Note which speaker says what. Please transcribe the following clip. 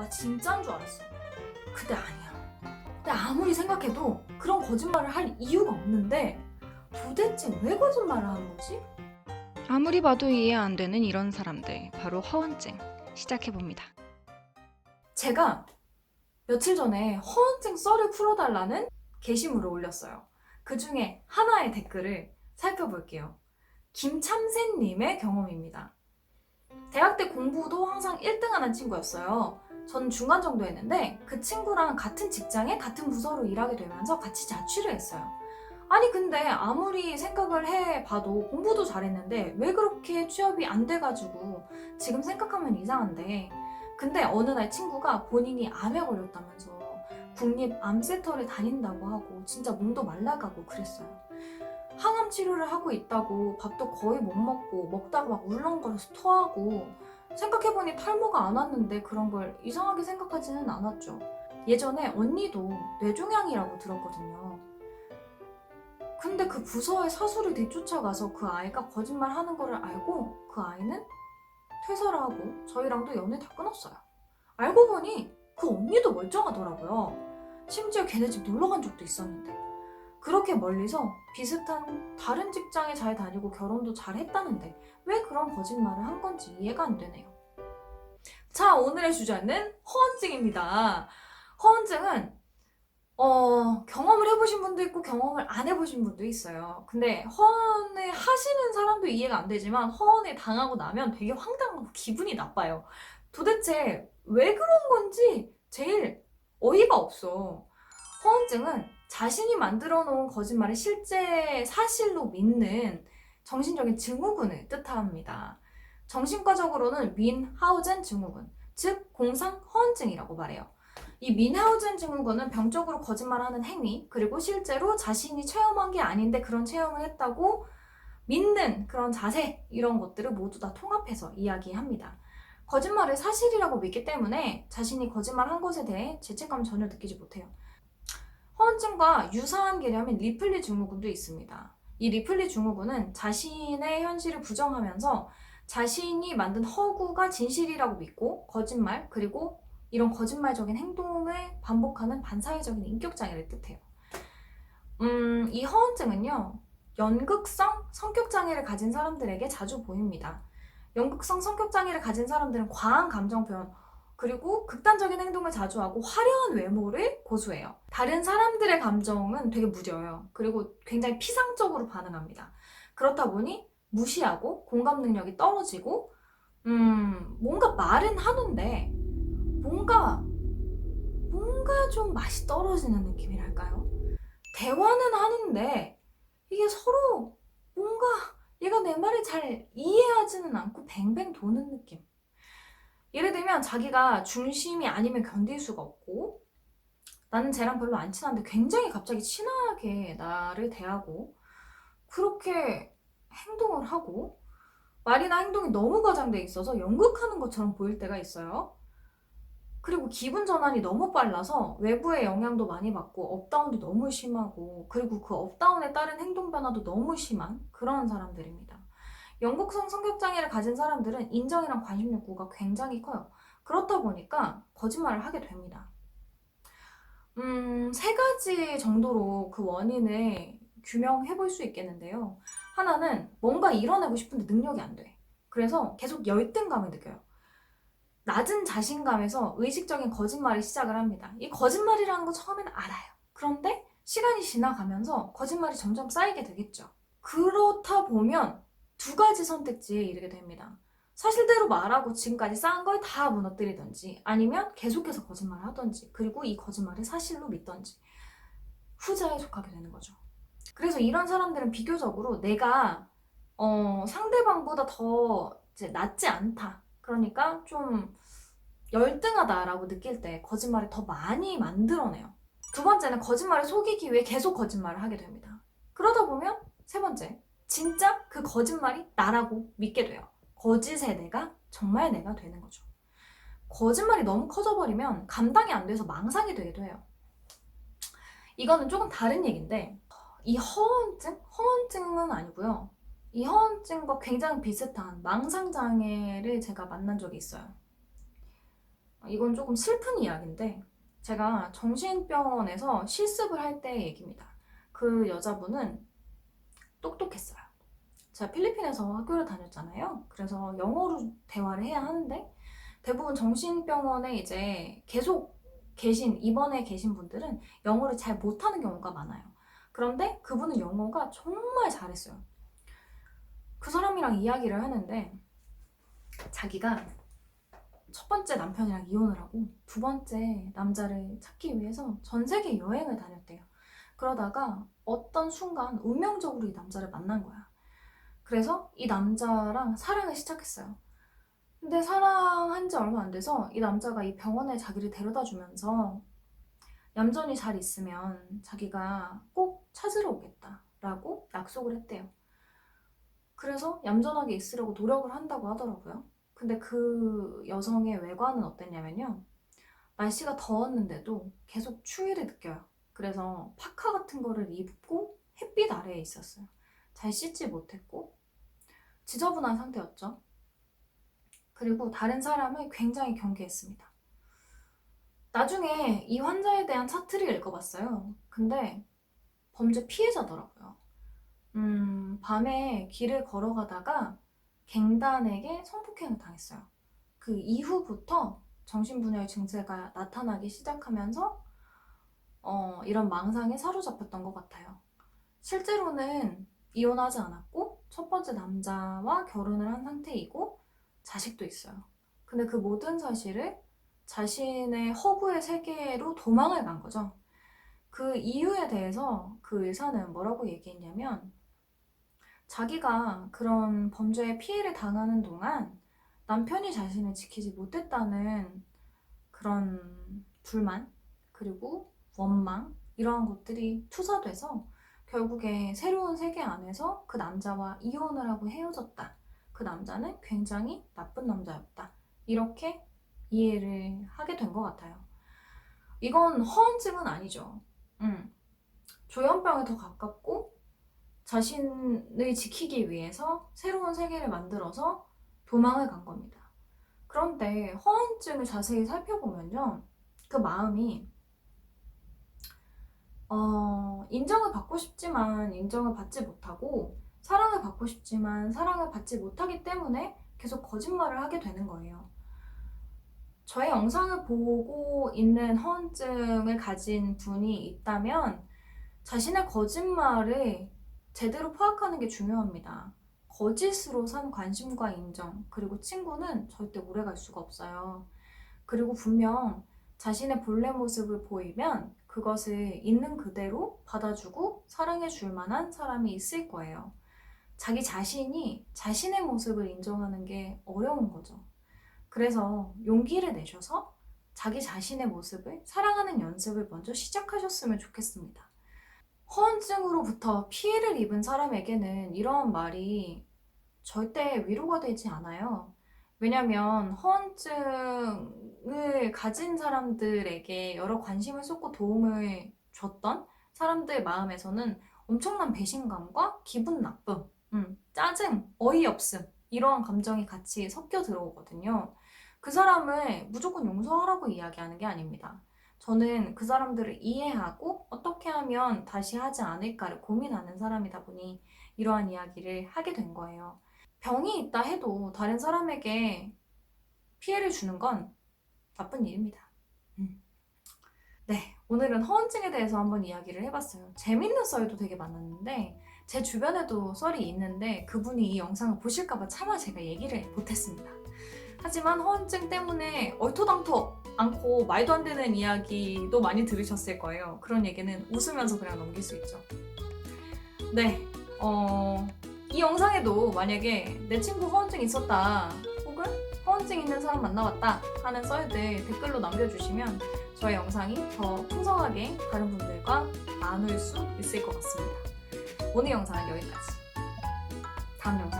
Speaker 1: 와 진짜인 줄 알았어. 근데 아니야. 근데 아무리 생각해도 그런 거짓말을 할 이유가 없는데 도대체 왜 거짓말을 하는 거지?
Speaker 2: 아무리 봐도 이해 안 되는 이런 사람들, 바로 허언증. 시작해 봅니다.
Speaker 1: 제가 며칠 전에 허언증 썰을 풀어달라는 게시물을 올렸어요. 그 중에 하나의 댓글을 살펴볼게요. 김참새님의 경험입니다. 대학 때 공부도 항상 1등 하는 친구였어요. 전 중간 정도 했는데 그 친구랑 같은 직장에 같은 부서로 일하게 되면서 같이 자취를 했어요. 아니 근데 아무리 생각을 해봐도 공부도 잘했는데 왜 그렇게 취업이 안 돼가지고 지금 생각하면 이상한데 근데 어느 날 친구가 본인이 암에 걸렸다면서 국립 암센터를 다닌다고 하고 진짜 몸도 말라가고 그랬어요. 항암 치료를 하고 있다고 밥도 거의 못 먹고 먹다가 막 울렁거려서 토하고 생각해보니 탈모가 안 왔는데 그런 걸 이상하게 생각하지는 않았죠. 예전에 언니도 뇌종양이라고 들었거든요. 근데 그 부서의 사수를 뒤쫓아가서 그 아이가 거짓말 하는 거를 알고 그 아이는 퇴사를 하고 저희랑도 연애 다 끊었어요. 알고 보니 그 언니도 멀쩡하더라고요. 심지어 걔네 집 놀러 간 적도 있었는데. 그렇게 멀리서 비슷한 다른 직장에 잘 다니고 결혼도 잘 했다는데 왜 그런 거짓말을 한 건지 이해가 안 되네요. 자, 오늘의 주제는 허언증입니다. 허언증은 어, 경험을 해보신 분도 있고 경험을 안 해보신 분도 있어요. 근데 허언을 하시는 사람도 이해가 안 되지만 허언을 당하고 나면 되게 황당하고 기분이 나빠요. 도대체 왜 그런 건지 제일 어이가 없어. 허언증은 자신이 만들어 놓은 거짓말을 실제 사실로 믿는 정신적인 증후군을 뜻합니다. 정신과적으로는 윈하우젠 증후군, 즉 공상 허언증이라고 말해요. 이 민하우젠 증후군은 병적으로 거짓말하는 행위, 그리고 실제로 자신이 체험한 게 아닌데 그런 체험을 했다고 믿는 그런 자세, 이런 것들을 모두 다 통합해서 이야기합니다. 거짓말을 사실이라고 믿기 때문에 자신이 거짓말한 것에 대해 죄책감 전혀 느끼지 못해요. 허언증과 유사한 개념인 리플리 증후군도 있습니다. 이 리플리 증후군은 자신의 현실을 부정하면서 자신이 만든 허구가 진실이라고 믿고 거짓말 그리고 이런 거짓말적인 행동을 반복하는 반사회적인 인격장애를 뜻해요. 음, 이 허언증은요, 연극성 성격장애를 가진 사람들에게 자주 보입니다. 연극성 성격장애를 가진 사람들은 과한 감정 표현, 그리고 극단적인 행동을 자주 하고 화려한 외모를 고수해요. 다른 사람들의 감정은 되게 무뎌요. 그리고 굉장히 피상적으로 반응합니다. 그렇다 보니 무시하고 공감 능력이 떨어지고, 음, 뭔가 말은 하는데, 뭔가, 뭔가 좀 맛이 떨어지는 느낌이랄까요? 대화는 하는데, 이게 서로 뭔가 얘가 내 말을 잘 이해하지는 않고 뱅뱅 도는 느낌. 예를 들면 자기가 중심이 아니면 견딜 수가 없고 나는 쟤랑 별로 안 친한데 굉장히 갑자기 친하게 나를 대하고 그렇게 행동을 하고 말이나 행동이 너무 과장돼 있어서 연극하는 것처럼 보일 때가 있어요. 그리고 기분 전환이 너무 빨라서 외부의 영향도 많이 받고 업다운도 너무 심하고 그리고 그 업다운에 따른 행동 변화도 너무 심한 그런 사람들입니다. 연극성 성격장애를 가진 사람들은 인정이랑 관심 욕구가 굉장히 커요. 그렇다 보니까 거짓말을 하게 됩니다. 음, 세 가지 정도로 그 원인을 규명해 볼 수 있겠는데요. 하나는 뭔가 이뤄내고 싶은데 능력이 안 돼. 그래서 계속 열등감을 느껴요. 낮은 자신감에서 의식적인 거짓말을 시작을 합니다. 이 거짓말이라는 거 처음에는 알아요. 그런데 시간이 지나가면서 거짓말이 점점 쌓이게 되겠죠. 그렇다 보면 두 가지 선택지에 이르게 됩니다. 사실대로 말하고 지금까지 쌓은 걸 다 무너뜨리든지 아니면 계속해서 거짓말을 하든지 그리고 이 거짓말을 사실로 믿든지 후자에 속하게 되는 거죠. 그래서 이런 사람들은 비교적으로 내가 어, 상대방보다 더 낫지 않다. 그러니까 좀 열등하다라고 느낄 때 거짓말을 더 많이 만들어내요. 두 번째는 거짓말을 속이기 위해 계속 거짓말을 하게 됩니다. 그러다 보면 세 번째, 진짜 그 거짓말이 나라고 믿게 돼요. 거짓의 내가 정말 내가 되는 거죠. 거짓말이 너무 커져버리면 감당이 안 돼서 망상이 되기도 해요. 이거는 조금 다른 얘기인데, 이 허언증? 허언증은 아니고요. 이 허언증과 굉장히 비슷한 망상장애를 제가 만난 적이 있어요. 이건 조금 슬픈 이야기인데 제가 정신병원에서 실습을 할때 얘기입니다. 그 여자분은 똑똑했어요. 제가 필리핀에서 학교를 다녔잖아요. 그래서 영어로 대화를 해야 하는데 대부분 정신병원에 이제 계속 계신 입원해 계신 분들은 영어를 잘 못하는 경우가 많아요. 그런데 그분은 영어가 정말 잘했어요. 그 사람이랑 이야기를 하는데 자기가 첫 번째 남편이랑 이혼을 하고 두 번째 남자를 찾기 위해서 전 세계 여행을 다녔대요. 그러다가 어떤 순간 운명적으로 이 남자를 만난 거야. 그래서 이 남자랑 사랑을 시작했어요. 근데 사랑한 지 얼마 안 돼서 이 남자가 이 병원에 자기를 데려다 주면서 얌전히 잘 있으면 자기가 꼭 찾으러 오겠다라고 약속을 했대요. 그래서 얌전하게 있으려고 노력을 한다고 하더라고요. 근데 그 여성의 외관은 어땠냐면요. 날씨가 더웠는데도 계속 추위를 느껴요. 그래서 파카 같은 거를 입고 햇빛 아래에 있었어요. 잘 씻지 못했고 지저분한 상태였죠. 그리고 다른 사람을 굉장히 경계했습니다. 나중에 이 환자에 대한 차트를 읽어봤어요. 근데 범죄 피해자더라고요. 음, 밤에 길을 걸어가다가 갱단에게 성폭행을 당했어요. 그 이후부터 정신분열 증세가 나타나기 시작하면서 어, 이런 망상에 사로잡혔던 것 같아요. 실제로는 이혼하지 않았고 첫 번째 남자와 결혼을 한 상태이고 자식도 있어요. 근데 그 모든 사실을 자신의 허구의 세계로 도망을 간 거죠. 그 이유에 대해서 그 의사는 뭐라고 얘기했냐면 자기가 그런 범죄에 피해를 당하는 동안 남편이 자신을 지키지 못했다는 그런 불만 그리고 원망 이러한 것들이 투사돼서 결국에 새로운 세계 안에서 그 남자와 이혼을 하고 헤어졌다. 그 남자는 굉장히 나쁜 남자였다. 이렇게 이해를 하게 된 것 같아요. 이건 허언증은 아니죠. 음. 조현병에 더 가깝고 자신을 지키기 위해서 새로운 세계를 만들어서 도망을 간 겁니다. 그런데 허언증을 자세히 살펴보면요. 그 마음이 어, 인정을 받고 싶지만 인정을 받지 못하고 사랑을 받고 싶지만 사랑을 받지 못하기 때문에 계속 거짓말을 하게 되는 거예요. 저의 영상을 보고 있는 허언증을 가진 분이 있다면 자신의 거짓말을 제대로 파악하는 게 중요합니다. 거짓으로 산 관심과 인정, 그리고 친구는 절대 오래 갈 수가 없어요. 그리고 분명 자신의 본래 모습을 보이면 그것을 있는 그대로 받아주고 사랑해 줄 만한 사람이 있을 거예요. 자기 자신이 자신의 모습을 인정하는 게 어려운 거죠. 그래서 용기를 내셔서 자기 자신의 모습을 사랑하는 연습을 먼저 시작하셨으면 좋겠습니다. 허언증으로부터 피해를 입은 사람에게는 이러한 말이 절대 위로가 되지 않아요. 왜냐면 허언증 을 가진 사람들에게 여러 관심을 쏟고 도움을 줬던 사람들 마음에서는 엄청난 배신감과 기분 나쁨, 음, 짜증, 어이없음 이러한 감정이 같이 섞여 들어오거든요. 그 사람을 무조건 용서하라고 이야기하는 게 아닙니다. 저는 그 사람들을 이해하고 어떻게 하면 다시 하지 않을까를 고민하는 사람이다 보니 이러한 이야기를 하게 된 거예요. 병이 있다 해도 다른 사람에게 피해를 주는 건 나쁜 일입니다. 음. 네, 오늘은 허언증에 대해서 한번 이야기를 해봤어요. 재밌는 썰도 되게 많았는데 제 주변에도 썰이 있는데 그분이 이 영상을 보실까봐 차마 제가 얘기를 못했습니다. 하지만 허언증 때문에 얼토당토 않고 말도 안 되는 이야기도 많이 들으셨을 거예요. 그런 얘기는 웃으면서 그냥 넘길 수 있죠. 네, 어, 이 영상에도 만약에 내 친구 허언증 있었다 허언증 있는 사람 만나봤다 하는 썰들 댓글로 남겨주시면 저의 영상이 더 풍성하게 다른 분들과 나눌 수 있을 것 같습니다. 오늘 영상은 여기까지. 다음 영상